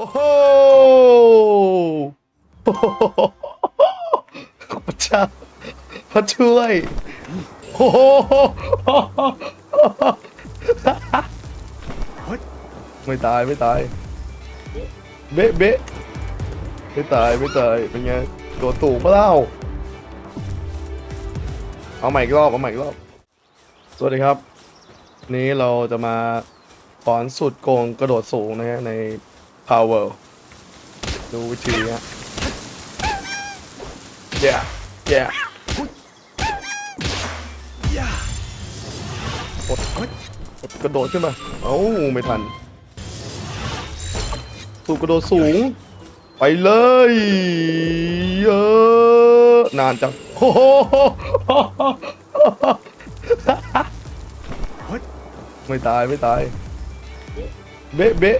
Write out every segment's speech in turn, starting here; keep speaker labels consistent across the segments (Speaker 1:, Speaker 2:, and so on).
Speaker 1: โอ้โหพระเจ้าพระช่วย โอ้โหไม่ตายไม่ตาย เบ๊ะเบ๊ะไม่ตายไม่ตายเป็นไงโดดตู่ปะเล่าเอาใหม่อีกรอบเอาใหม่อีกรอบ สวัสดีครับ นี้เราจะมาสอนสุดโกงกระโดดสูงนะฮะใน Power ดูวิธีฮะ yeah yeah กดกดกระโดดขึ้นมา เอ้า ไม่ทัน สูกระโดดสูง ไปเลยเยอะนานจังโอ้โหไม่ตาย ไม่ตาย เบ๊ะเบ๊ะ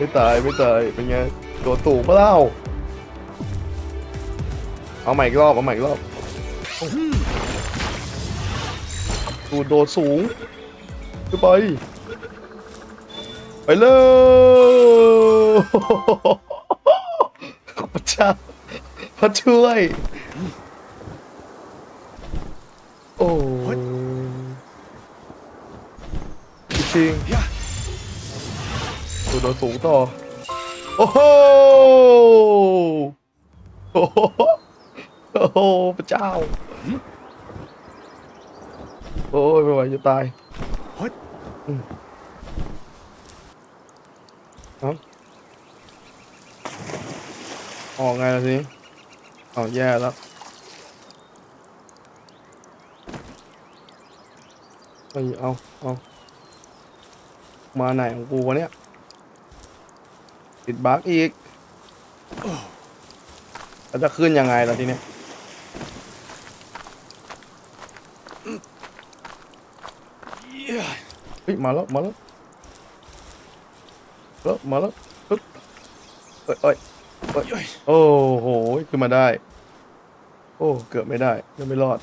Speaker 1: ไม่ตายไม่ตายเป็นไงโดดตู่ปะเล่าเอาใหม่อีกรอบเอาใหม่อีกรอบตูดโดดสูงขึ้นไปไปเลยพระเจ้าพระช่วย โอ้จริง ๆตัวโดนสูงต่อ โอ้โหโอ้โหโอ้โหพระเจ้า โอ้ยไม่ไหวจะตายครับออกไงล่ะสิเอาแย่แล้วเฮ้ยเอาเอามาไหนของกูวะเนี่ย ติดบั๊กอีกแล้วจะขึ้นยังไงล่ะทีเนี้ยเฮ้ยมาแล้วมาแล้วแล้วมาแล้วปึ๊บเอ้ยเอ้ยเอ้ยโอ้โหขึ้นมาได้ โอ้ เกือบไม่ได้ยังไม่รอด